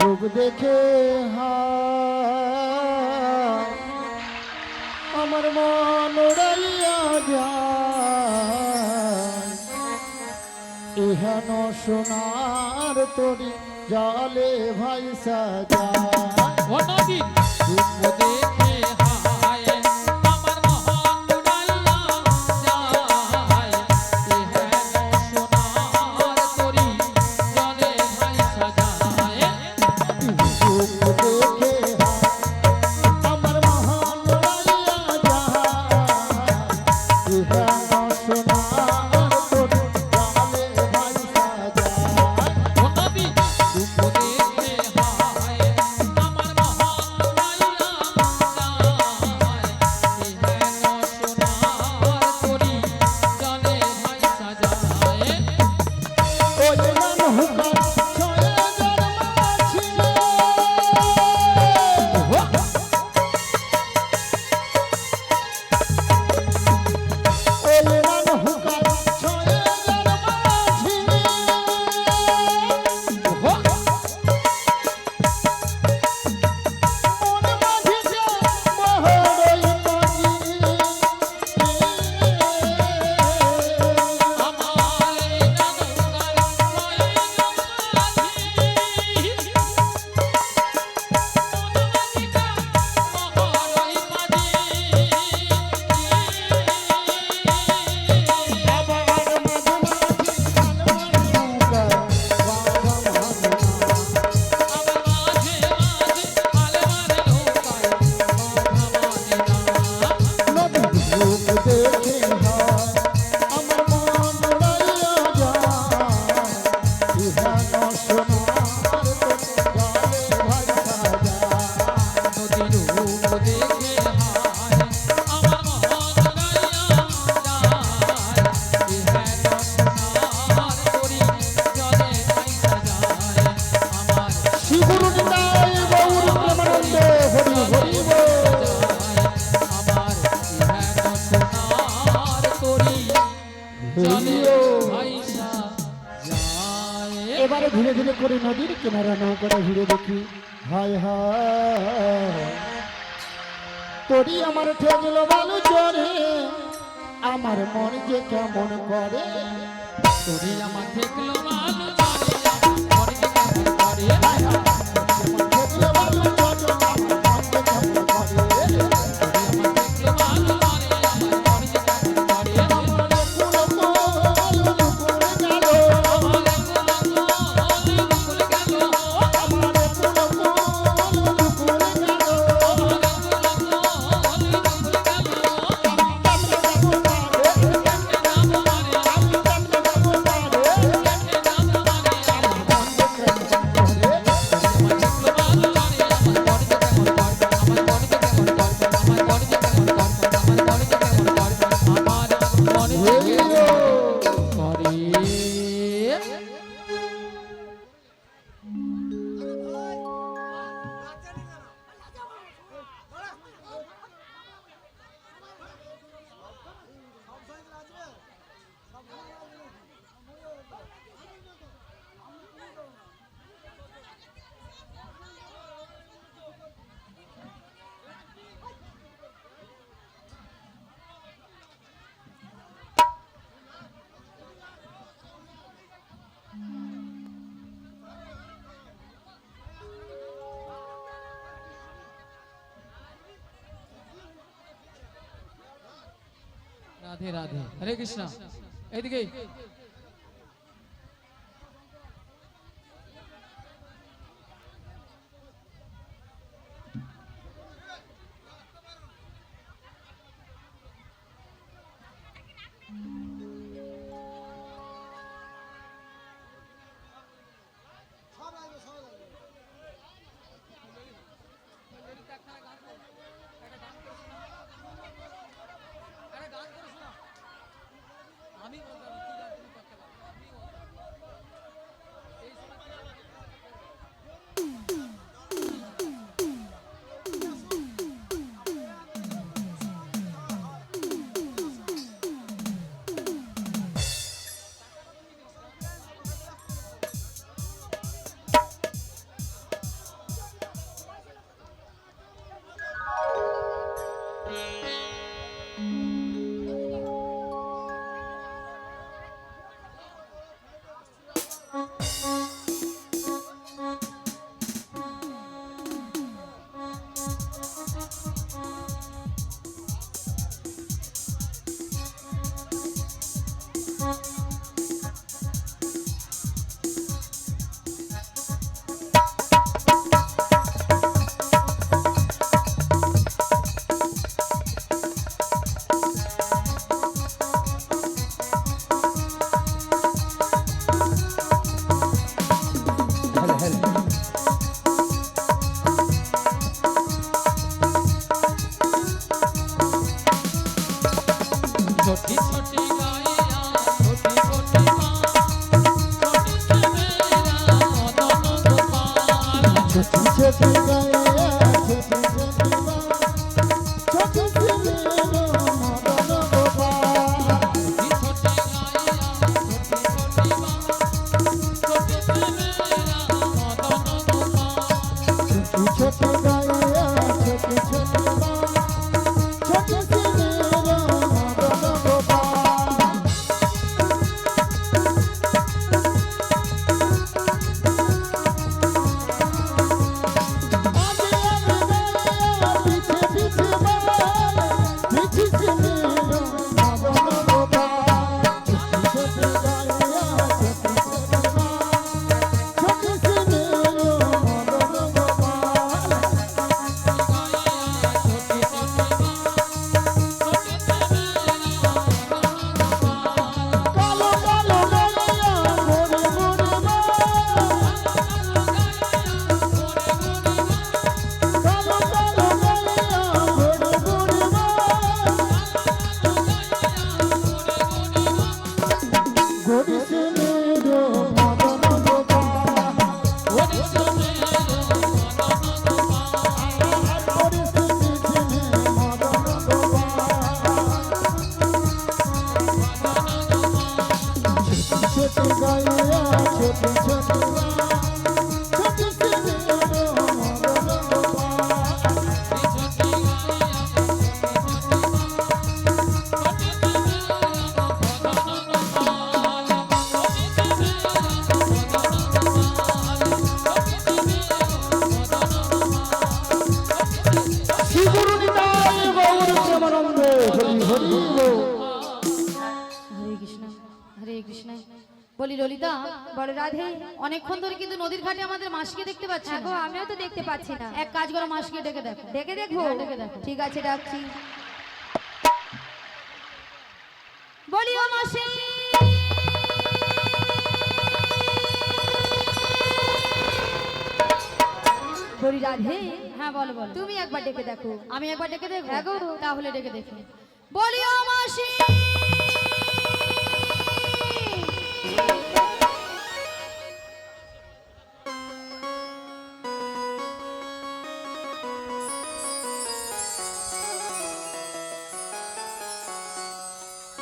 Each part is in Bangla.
রূপ দেখে আমার মন উড়াইয়া যায়। ইহান সোনার তরি জলে ভাই সাজা রূপ দেখে কেনারা করে ঘুরে দেখি। হায় হায়। তোরি আমার ঠেকলো ভালো চরে, আমার মন যে কেমন করে? তোরি আমার ঠেকলো বালু চরে, আমার মন যে কেমন করে? রাধে রাধে। হরে কৃষ্ণ। এদিকে छोटी छोटी রাধে অনেকক্ষণ ধরে কিন্তু নদীর ঘাটে আমাদের মাসিকে দেখতে পাচ্ছি হ্যাঁ গো আমিও তো দেখতে পাচ্ছি না। এক কাজ করো মাসিকে ডেকে দেখো। দেখে? দেখব হ্যাঁ, ডেকে দেখো। ঠিক আছে ডাকছি বলি ও মাসি। বলি রাধে। হ্যাঁ বলো বলো। তুমি একবার ডেকে দেখো। আমি একবার ডেকে দেখব? হ্যাঁ গো। তাহলে ডেকে দেখি। বলি ও মাসি।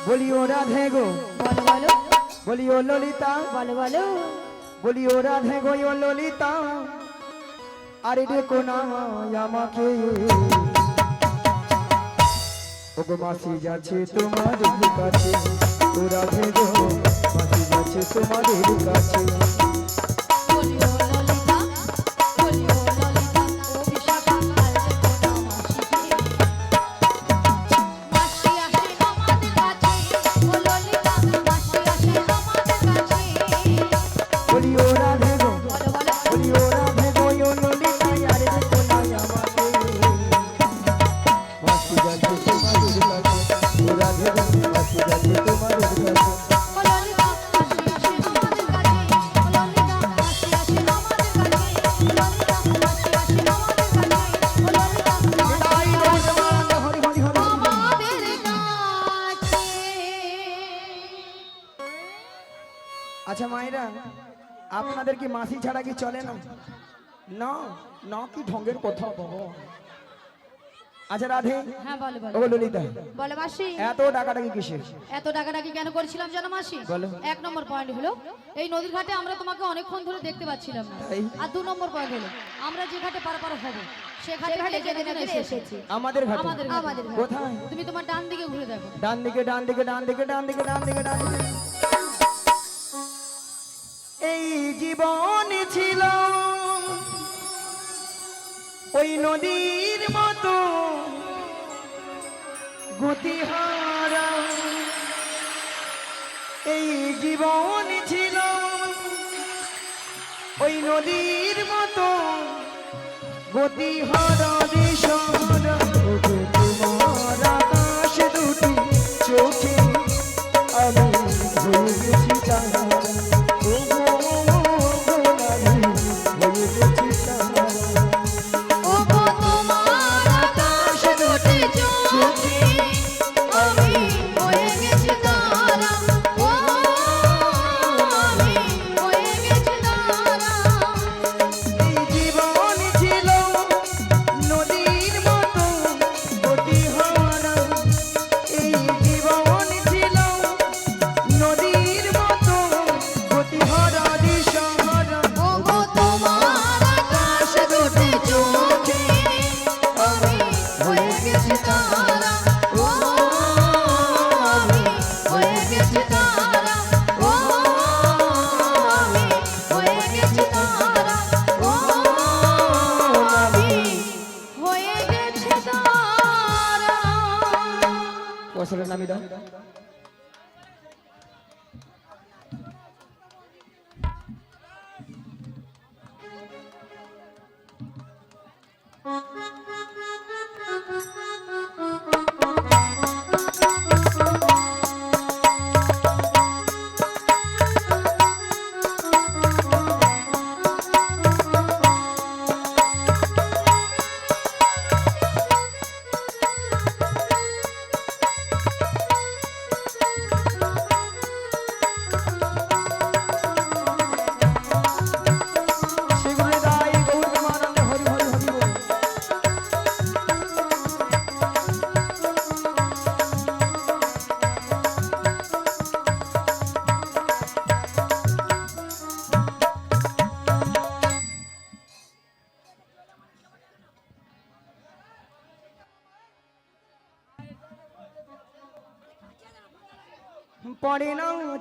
বলি ও রাধে গো। বলো বলো। বলি ও ললিতা। বলো বলো। বলি ও রাধে গো ও ললিতা। আরে দেখো না আমাকে। ও মাসি যাচ্ছে তোমার কাছে। ও রাধে গো মাসি যাচ্ছে তোমার কাছে। আচ্ছা মায়েরা আপনাদের কি মাসি ছাড়া কি চলে না? না না কি ঢঙ্গের কথা বাবা। আচ্ছা রাধে। হ্যাঁ বলো ও বলো ললিতা। বলো মাসি। এত কিসের? এত কেন করেছিলাম জানো মাসি? বলো। এক নম্বর পয়েন্ট হলো এই নদীর ঘাটে আমরা তোমাকে অনেকক্ষণ ধরে দেখতে পাচ্ছিলাম না। আর দু নম্বর পয়েন্ট হলো আমরা যে ঘাটে পারাপার হব সে ঘাটে আমাদের ঘাটে। কোথায়? তুমি তোমার ডান দিকে ঘুরে দেখো। ডান দিকে ডান দিকে ডান দিকে ডান দিকে ডান দিকে ডান দিকে। জীবন ছিল। ওই নদীর মতো গতিহারা। এই জীবন ছিল। ওই নদীর মতো গতিহারা দিশারা ハハハハ!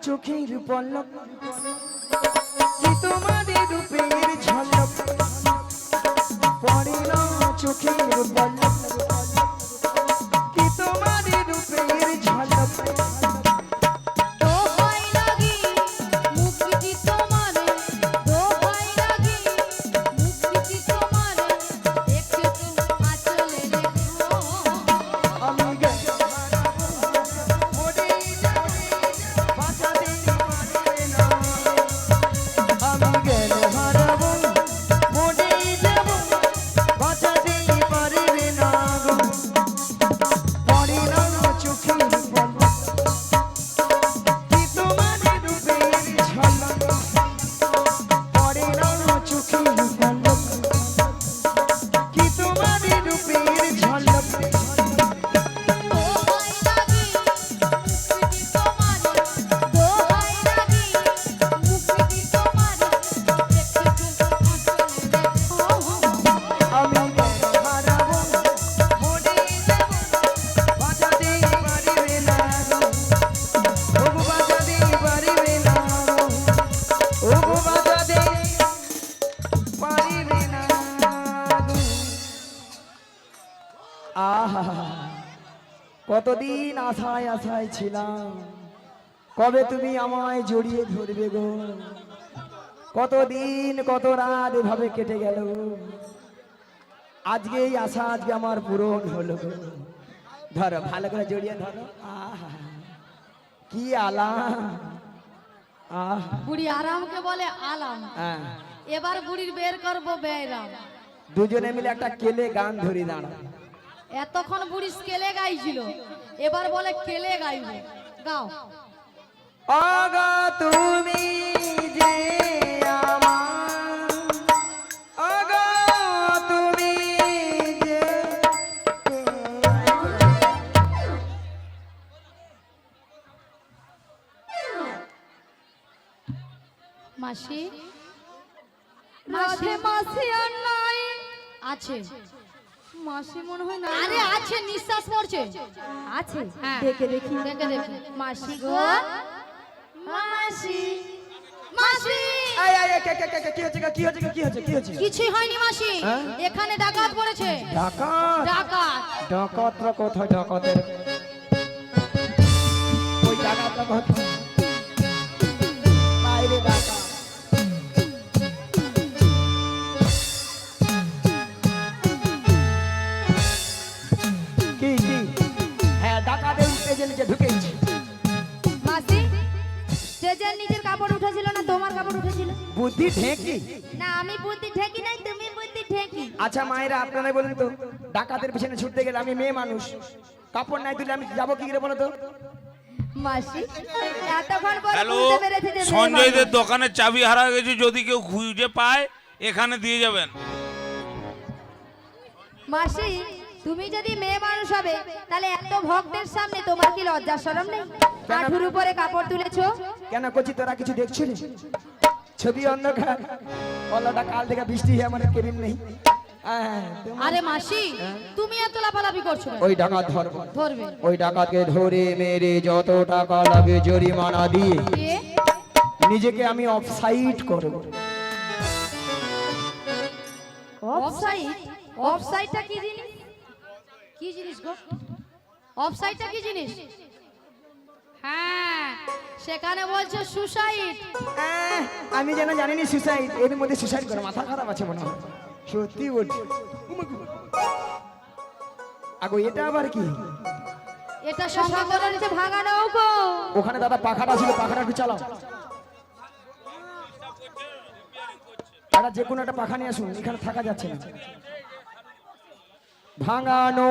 চোখের পল্লব কি তোমাদের রূপের ঝলক? পড়ে না চোখের পল্লব কতদিন আশায় আশায় ছিলাম? কবে তুমি আমায় জড়িয়ে ধরবে গো? কতদিন কত রাত এভাবে কেটে গেল? আজকে এই আশা আজকে আমার পূরণ হলো গো। ধরো ভালো করে জড়িয়ে ধরো। আহা কি আলাম? বুড়ি আরামকে বলে আলাম। হ্যাঁ। এবার বুড়ির বের করব দুজনে মিলে একটা কেলে গান ধরি দাঁড়া এতক্ষণ বুড়ি স্কেলে গাইছিল। এবার বলে কেলে গাইবে। গাও। আগা তুমি যে আমার আগা তুমি যে মাসি? রাধে মাসি আর নাই। আছে। মাসি মনে হয় না। আরে আছে নিঃশ্বাস পড়ছে। আছে? হ্যাঁ। দেখে দেখি। দেখে দেখি। মাসি গো। মাসি। মাসি। এই, এই, কে- কে- কে- কে- কি হচ্ছে কি হচ্ছে কি হচ্ছে কি হচ্ছে কিছুই হয়নি মাসি। হ্যাঁ? এখানে ডাকাত পড়েছে। ডাকাত? ডাকাত। ডাকাতরা কোথায় ডাকাতের? ওই ডাকাতরা কোথায়? বুদ্ধি ঢেকি না আমি বুদ্ধি ঠেকি নাই তুমি বুদ্ধি ঠেকি। আচ্ছা মায়েরা আপনারা বলুন তো ডাকাতের পিছনে ছুটতে গেলে আমি মেয়ে মানুষ। কাপড় নাই তুলে আমি যাব কি করে বলো তো? হ্যালো সঞ্জয়দের। দোকানের চাবি হারা গেছে যদি কেউ খুঁজে পায় এখানে দিয়ে যাবেন। মাসি তুমি যদি মেয়ে মানুষ হবে তাহলে এত ভক্তের সামনে তোমার কি লজ্জা শরম নেই? কাঠুর উপরে কাপড় তুলেছো? কেন করছি তোরা কিছু দেখছিস ছবি অন্ধকার পলাটা কাল থেকে বৃষ্টি হয়ে আমার কেবিন নেই। হ্যাঁ, আরে মাসি তুমি এত লাফালাফি করছ? ওই ডাকাত ধরবো। ধরবে। ওই ডাকাতকে ধরে মেরে যত টাকা লাগে জরিমানা দিয়ে নিজেকে আমি অফসাইড করব। অফসাইড অফসাইডটা কি জিনিস? কি জিনিস গো? অফসাইডটা কি জিনিস? হ্যাঁ। সেখানে বলছে সুসাইড? আহ, আমি যেন জানিনি সুসাইড এর মধ্যে সুসাইড করে মাথা খারাপ আছে মনে হয়। সত্যি বলছি। আগো এটা আবার কি? এটা নিচে ভাঙা নৌকো। ওখানে দাদা পাখাটা ছিল পাখাটা একটু চালাও। দাদা যে কোনো একটা পাখা নিয়ে আসুন এখানে থাকা যাচ্ছে না। ভাঙানো